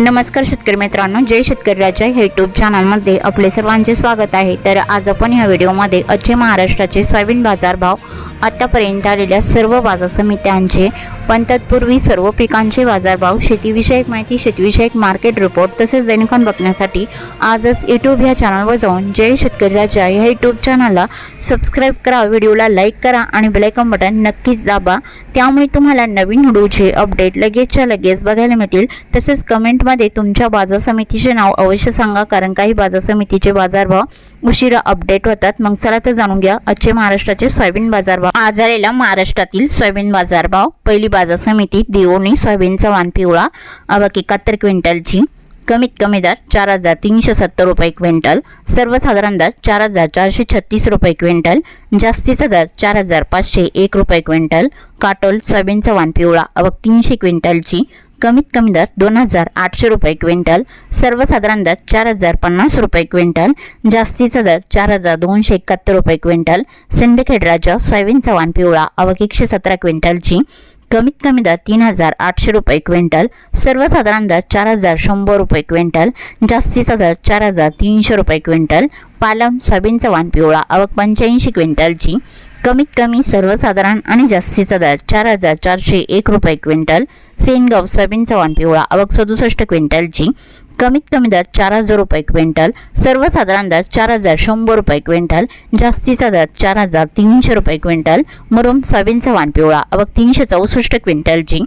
नमस्कार शेतकरी मित्रांनो जय शेतकरी राजा हे यूट्यूब चॅनलमध्ये आपले सर्वांचे स्वागत आहे. तर आज आपण या व्हिडिओमध्ये अच्छे महाराष्ट्राचे सोयाबीन बाजारभाव आतापर्यंत आलेल्या सर्व बाजार समित्यांचे पण तत्पूर्वी सर्व पिकांचे बाजारभाव शेतीविषयक माहिती शेतीविषयक मार्केट रिपोर्ट तसेच दैनिकान बघण्यासाठी आजच यूट्यूब ह्या चॅनलवर जाऊन जय शेतकरी राजा ह्या यूट्यूब चॅनलला सबस्क्राईब करा व्हिडिओला लाईक करा आणि बेलायकॉन बटन नक्कीच दाबा. त्यामुळे तुम्हाला नवीन व्हिडिओचे अपडेट लगेचच्या लगेच बघायला मिळतील. तसेच कमेंट कमेंटमध्ये तुमच्या बाजार समितीचे नाव अवश्य सांगा कारण काही बाजार समितीचे बाजारभाव उशिरा अपडेट होतात. मग चला तर जाणून घ्या आजचे महाराष्ट्राचे सोयाबीन बाजारभाव. आज आलेला महाराष्ट्रातील सोयाबीन बाजारभाव. पहिली बाजार समिती देवणी सोयाबीनचा वाण पिवळा. अवक एकाहत्तर क्विंटलची. कमीत कमी दर चार हजार तीनशे सत्तर रुपये क्विंटल. सर्वसाधारण दर चार हजार चारशे छत्तीस रुपये क्विंटल. जास्तीचा दर चार हजार पाचशे एक रुपये क्विंटल. काटोल सोयाबीनचा वाण पिवळा. अवक तीनशे क्विंटलची. कमीत कमी दर दोन हजार आठशे रुपये क्विंटल सर्वसाधारण दर चार हजार पन्नास रुपये क्विंटल जास्तीचा दर चार हजार दोनशे एकाहत्तर रुपये क्विंटल सिंदखेड राजा सोयाबीनचा वान पिवळा अवक एकशे सतरा क्विंटलची कमीत कमी दर तीन हजार आठशे रुपये क्विंटल सर्वसाधारण दर चार हजार शंभर रुपये क्विंटल जास्तीचा दर चार हजार तीनशे रुपये क्विंटल पालम सोयाबीनचा वान पिवळा अवक पंच्याऐंशी क्विंटलची कमीत कमी सर्वसाधारण आणि जास्तीचा दर चार हजार चारशे एक रुपये क्विंटल. सेनगाव सोयाबीनचा वाण पिवळा अवक सदुसष्ट क्विंटलची कमीत कमी दर चार हजार रुपये क्विंटल. सर्वसाधारण दर चार हजार शंभर रुपये क्विंटल. जास्तीचा दर चार हजार तीनशे रुपये क्विंटल. मुरुम सोयाबीनचा वाण पिवळा अवक तीनशे चौसष्ट क्विंटलची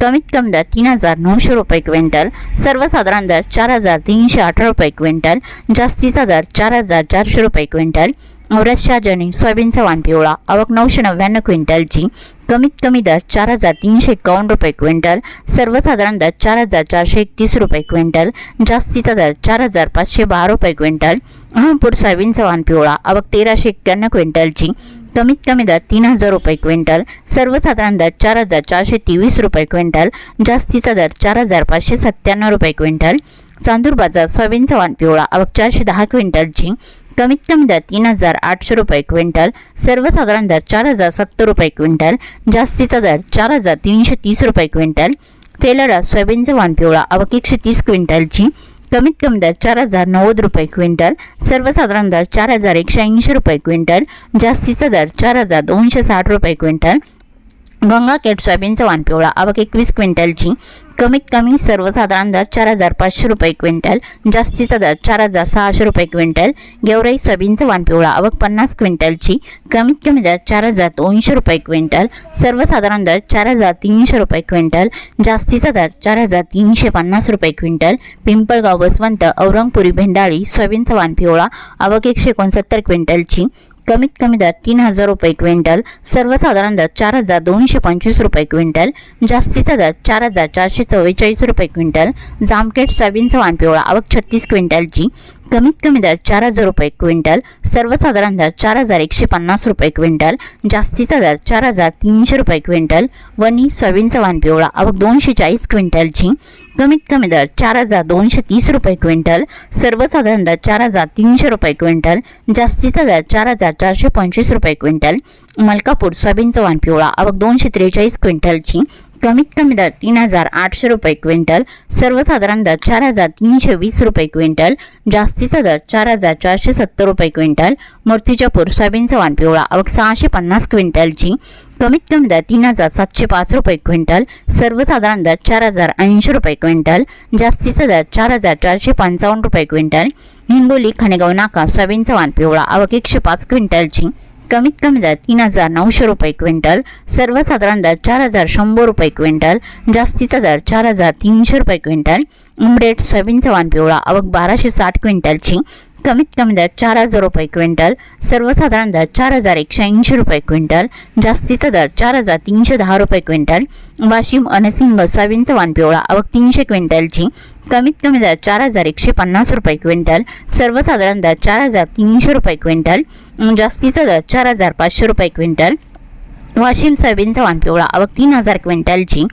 कमीत कमी दर तीन हजार नऊशे रुपये क्विंटल. सर्वसाधारण दर चार हजार तीनशे अठरा रुपये क्विंटल. जास्तीचा दर चार हजार चारशे रुपये क्विंटल. औरत शाहजनी सोयाबीनचा वाण पिवळा आवक नऊशे नव्याण्णव क्विंटलची कमीत कमी दर चार हजार तीनशे एकावन्न रुपये क्विंटल सर्वसाधारण दर चार हजार चारशे एकतीस रुपये क्विंटल जास्तीचा दर चार हजार पाचशे बारा रुपये क्विंटल अहमपूर सोयाबीनचा वाण पिवळा आवक तेराशे एक्क्याण्णव क्विंटलची कमीत कमी दर तीन हजार रुपये क्विंटल सर्वसाधारण दर चार हजार चारशे तेवीस रुपये क्विंटल जास्तीचा दर चार हजार पाचशे सत्त्याण्णव रुपये क्विंटल चांदूर बाजार सोयाबीनचा वाण पिवळा आवक चारशे दहा क्विंटलची कमीत कमी दर तीन हजार आठशे रुपये क्विंटल सर्वसाधारण दर चार हजार सत्तर रुपये क्विंटल जास्तीचा दर चार हजार तीनशे तीस रुपये क्विंटल तेलरा सोयाबीनचा वाण पिवळा अवक एकशे तीस क्विंटलची कमीत कमी दर चार हजार नव्वद रुपये क्विंटल सर्वसाधारण दर चार हजार एकशे ऐंशी रुपये क्विंटल जास्तीचा दर चार हजार दोनशे साठ रुपये क्विंटल गंगाखेड सोयाबीनचा वाण पिवळा एकवीस क्विंटलची कमीत कमी सर्वसाधारण दर चार हजार पाचशे रुपये क्विंटल जास्तीचा दर चार हजार सहाशे रुपये क्विंटल गेवराई सोयाबीनचा वाण पिवळा पन्नास क्विंटलची कमीत कमी दर चार हजार दोनशे रुपये क्विंटल सर्वसाधारण दर चार हजार तीनशे रुपये क्विंटल जास्तीचा दर चार हजार तीनशे पन्नास रुपये क्विंटल पिंपळगाव बसवंत औरंगपुरी भेंडाळी सोयाबीनचा वाण पिवळा अवक एकशे एकोणसत्तर क्विंटलची कमीत कमी दर तीन हजार रुपये क्विंटल सर्वसाधारण दर चार हजार दोनशे पंचवीस रुपये क्विंटल जास्तीचा दर चार हजार चारशे चव्वेचाळीस रुपये क्विंटल जामखेड सोयाबीनचा वाण पिवळा आवक छत्तीस क्विंटलची कमीत कमी दर चार हजार रुपये क्विंटल सर्वसाधारण दर चार हजार एकशे पन्नास रुपये क्विंटल जास्तीचा दर चार हजार तीनशे रुपये क्विंटल वनी सोयाबीनचा वाण पिवळा अवक दोनशे चाळीस क्विंटलची कमीत कमी दर चार हजार दोनशे तीस रुपये क्विंटल सर्वसाधारण दर चार हजार तीनशे रुपये क्विंटल जास्तीचा दर चार हजार चारशे पंचवीस रुपये क्विंटल मलकापूर सोयाबीनचा वाण पिवळा अवक दोनशे त्रेचाळीस क्विंटलची कमीत कमी दर तीन हजार आठशे रुपये क्विंटल सर्वसाधारण दर चार हजार तीनशे वीस रुपये क्विंटल जास्तीचा दर चार हजार चारशे सत्तर रुपये क्विंटल मूर्तिजापूर सोयाबीनचा वाण पिवळा अवघ सहाशे पन्नास क्विंटलची कमीत कमी दर तीन हजार सातशे पाच रुपये क्विंटल सर्वसाधारण दर चार हजार ऐंशी रुपये क्विंटल जास्तीचा दर चार हजार चारशे पंचावन्न रुपये क्विंटल हिंगोली खणेगाव नाका सोयाबीनचा वाण पिवळा अवघ एकशे पाच क्विंटलची कमीत कमी दर तीन हजार नऊशे रुपये क्विंटल सर्वसाधारण दर चार हजार शंभर रुपये क्विंटल जास्तीचा दर चार हजार तीनशे रुपये क्विंटल उमरेट सोयाबीनचा वाण पिवळा अवक बाराशे साठ क्विंटलची कमीत कमी दर चार हजार रुपये क्विंटल सर्वसाधारण दर चार हजार एकशे ऐंशी रुपये क्विंटल जास्तीचा दर चार हजार तीनशे दहा रुपये क्विंटल वाशिम अनसिंग सोयाबीनचा वाण पिवळा अवक तीनशे क्विंटलची कमीत कमी दर चार हजार एकशे पन्नास रुपये क्विंटल सर्वसाधारण दर चार हजार तीनशे रुपये क्विंटल जास्तीचा दर चार हजार पाचशे रुपये क्विंटल वाशिम सोयाबीनचा वाण पिवळा अवघ तीन हजार क्विंटलची.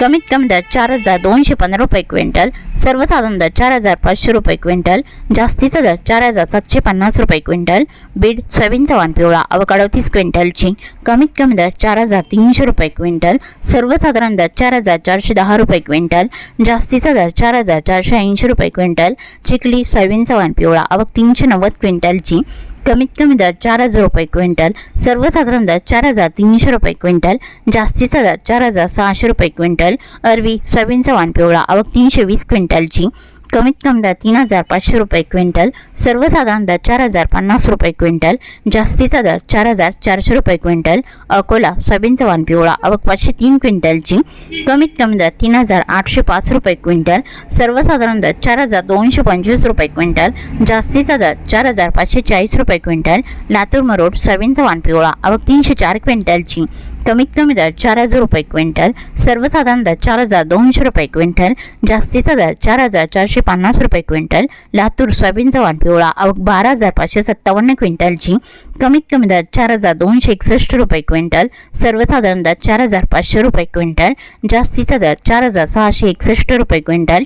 कमीत कमी दर चार हजार दोनशे पंधरा रुपये क्विंटल. सर्वसाधारण दर चार हजार पाचशे रुपये क्विंटल. जास्तीचा दर चार हजार सातशे पन्नास रुपये क्विंटल. बीड सोयाबीनचा वाण पिवळा आवक अडतीस क्विंटलची. कमीत कमी दर चार हजार तीनशे रुपये क्विंटल. सर्वसाधारण दर चार हजार चारशे दहा रुपये क्विंटल. जास्तीचा दर चार हजार चारशे ऐंशी रुपये क्विंटल. चिखली सोयाबीनचा वाण पिवळा अवघ तीनशे नव्वद क्विंटलची. कमीत कमी दर चार हजार रुपये क्विंटल सर्वसाधारण दर चार हजार तीनशे रुपये क्विंटल जास्तीचा दर चार हजार सहाशे रुपये क्विंटल अरवी सोयाबीनचा वाण पिवळा आवक तीनशे वीस क्विंटलची. कमीत कमी दर तीन हजार पाचशे रुपये क्विंटल सर्वसाधारण दर चार हजार पन्नास रुपये क्विंटल जास्तीचा दर चार हजार चारशे रुपये क्विंटल अकोला सोयाबीनचा वाण पिवळा आवक पाचशे तीन क्विंटलची. कमीत कमी दर तीन हजार आठशे पाच रुपये क्विंटल सर्वसाधारण दर चार हजार दोनशे पंचवीस रुपये क्विंटल जास्तीचा दर चार हजार पाचशे चाळीस रुपये क्विंटल लातूर मरोड सोयाबीनचा वाण पिवळा आवक तीनशे चार क्विंटलची. कमीत कमी दर चार हजार रुपये क्विंटल सर्वसाधारण दर चार हजार दोनशे रुपये क्विंटल जास्तीचा दर चार हजार चारशे पन्नास रुपये क्विंटल लातूर सोयाबीनचा वाण पिवळा आवक बारा हजार पाचशे सत्तावन्न क्विंटलची कमीत कमी दर चार हजार दोनशे एकसष्ट रुपये क्विंटल सर्वसाधारण दर चार हजार पाचशे रुपये क्विंटल जास्तीचा दर चार हजार सहाशे एकसष्ट रुपये क्विंटल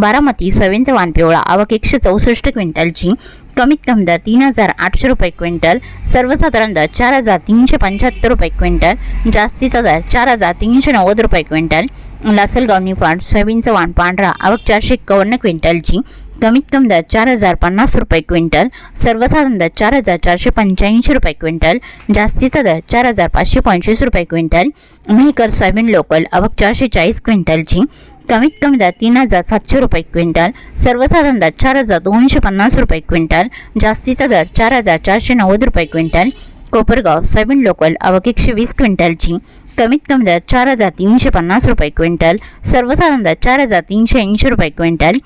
बारामती सोयाबीनचा वान पिवळा आवक एकशे चौसष्ट क्विंटलची कमीत कमी दर तीन हजार आठशे रुपये क्विंटल सर्वसाधारण दर चार हजार तीनशे पंच्याहत्तर रुपये क्विंटल जास्तीचा दर चार हजार तीनशे नव्वद रुपये क्विंटल लासलगाव निफाड सोयाबीनचं वाण पांढरा आवक चारशे एक्कावन्न क्विंटलची कमीत कमी दर चार हजार पन्नास रुपये क्विंटल सर्वसाधारण दर चार हजार चारशे पंच्याऐंशी रुपये क्विंटल जास्तीचा दर चार हजार पाचशे पंचवीस रुपये क्विंटल मेहकर सोयाबीन लोकल आवक चारशे चाळीस क्विंटलची कमीत कमी दर तीन हजार सातशे रुपये क्विंटल सर्वसाधारण दर चार हजार दोनशे पन्नास रुपये क्विंटल जास्तीचा दर चार हजार चारशे नव्वद रुपये क्विंटल कोपरगाव सोयाबीन लोकल आवक एकशे वीस क्विंटलची कमीत कमी दर चार हजार तीनशे पन्नास रुपये क्विंटल सर्वसाधारण दर चार हजार तीनशे ऐंशी रुपये क्विंटल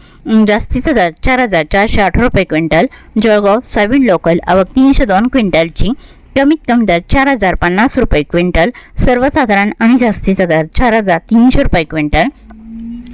जास्तीचा दर चार हजार चारशे आठ रुपये क्विंटल जळगाव सोयाबीन लोकल आवक तीनशे दोन क्विंटलची कमीत कमी दर चार हजार पन्नास रुपये क्विंटल सर्वसाधारण आणि जास्तीचा दर चार हजार तीनशे रुपये क्विंटल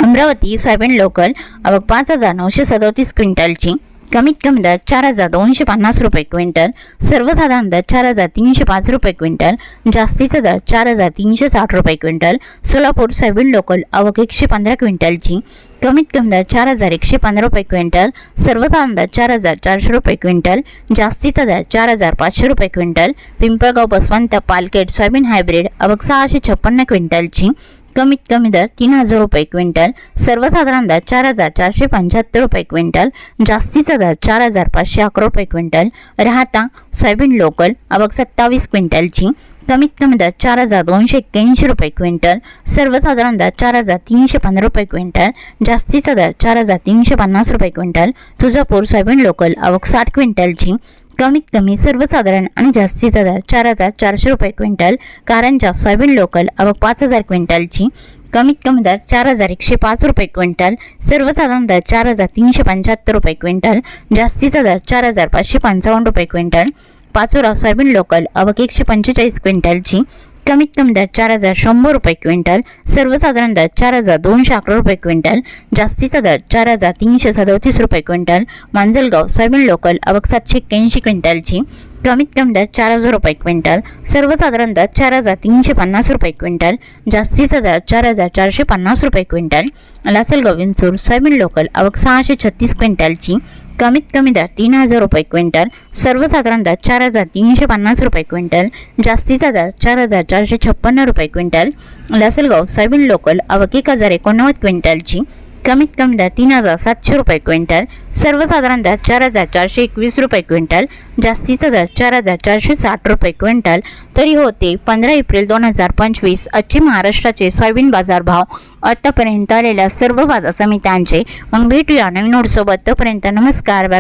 अमरावती सोयाबीन लोकल आवक पाच हजार नऊशे सदोतीस क्विंटलची कमीत कमी दर चार हजार दोनशे पन्नास रुपये क्विंटल सर्वसाधारण दर चार हजार तीनशे पाच रुपये क्विंटल जास्तीचा दर चार हजार तीनशे साठ रुपये क्विंटल सोलापूर सोयाबीन लोकल आवक एकशे पंधरा क्विंटलची कमीत कमी दर चार हजार एकशे पंधरा रुपये क्विंटल सर्वसाधारण दर चार हजार चारशे रुपये क्विंटल जास्तीचा दर चार हजार पाचशे रुपये क्विंटल पिंपळगाव बसवंत पालकेट सोयाबीन हायब्रिड आवक सहाशे छप्पन्न क्विंटलची कमीत कमी दर तीन हजार रुपये क्विंटल सर्वसाधारण दर चार हजार चारशे पंच्याहत्तर रुपये क्विंटल जास्तीचा दर चार हजार पाचशे अकरा रुपये क्विंटल राहता सोयाबीन लोकल आवक सत्तावीस क्विंटलची कमीत कमी दर चार हजार दोनशे एक्क्याऐंशी रुपये क्विंटल सर्वसाधारण दर चार हजार तीनशे पंधरा रुपये क्विंटल जास्तीचा दर चार हजार तीनशे पन्नास रुपये क्विंटल तुळजापूर सोयाबीन लोकल आवक साठ क्विंटलची कमीत कमी सर्वसाधारण आणि जास्तीचा दर चार हजार चारशे रुपये क्विंटल कारंजा सोयाबीन लोकल आवक पाच हजार क्विंटलची कमीत कमी दर चार हजार एकशे पाच रुपये क्विंटल सर्वसाधारण दर चार हजार तीनशे पंच्याहत्तर रुपये क्विंटल जास्तीचा दर चार हजार पाचशे पंचावन्न रुपये क्विंटल पाचोरा सोयाबीन लोकल आवक एकशे पंचेचाळीस क्विंटलची कमीत कमी दर चार हजार शंभर रुपये क्विंटल सर्वसाधारण दर चार हजार दोनशे अकरा रुपये क्विंटल जास्तीचा दर चार हजार तीनशे सदोतीस रुपये क्विंटल मांजलगाव सोयाबीन लोकल आवक सातशे एक्क्याऐंशी क्विंटलची कमीत कमी दर चार हजार रुपये क्विंटल सर्वसाधारण दर चार हजार तीनशे पन्नास रुपये क्विंटल जास्तीचा दर चार हजार चारशे पन्नास रुपये quintal Lasalgaon Vinchur soybean local आवक सहाशे छत्तीस क्विंटलची कमीत कमी दर तीन हजार रुपये क्विंटल सर्वसाधारण दर चार हजार तीनशे पन्नास रुपये क्विंटल जास्तीचा दर चार हजार चारशे छप्पन्न रुपये क्विंटल लासलगाव सोयाबीन लोकल आवक एक हजार एकोणनव्वद क्विंटलची कमीत कमी दर तीन हजार सातशे रुपये क्विंटल सर्वसाधारण दर चार हजार चारशे एकवीस रुपये क्विंटल जास्तीचा दर चार हजार चारशे साठ रुपये क्विंटल तरी होते पंधरा एप्रिल दोन हजार पंचवीस आजचे महाराष्ट्राचे सोयाबीन बाजार भाव आतापर्यंत आलेल्या सर्व बाजार समित्यांचे मग भेटूया नवीन नोटसोबत तोपर्यंत नमस्कार बाय.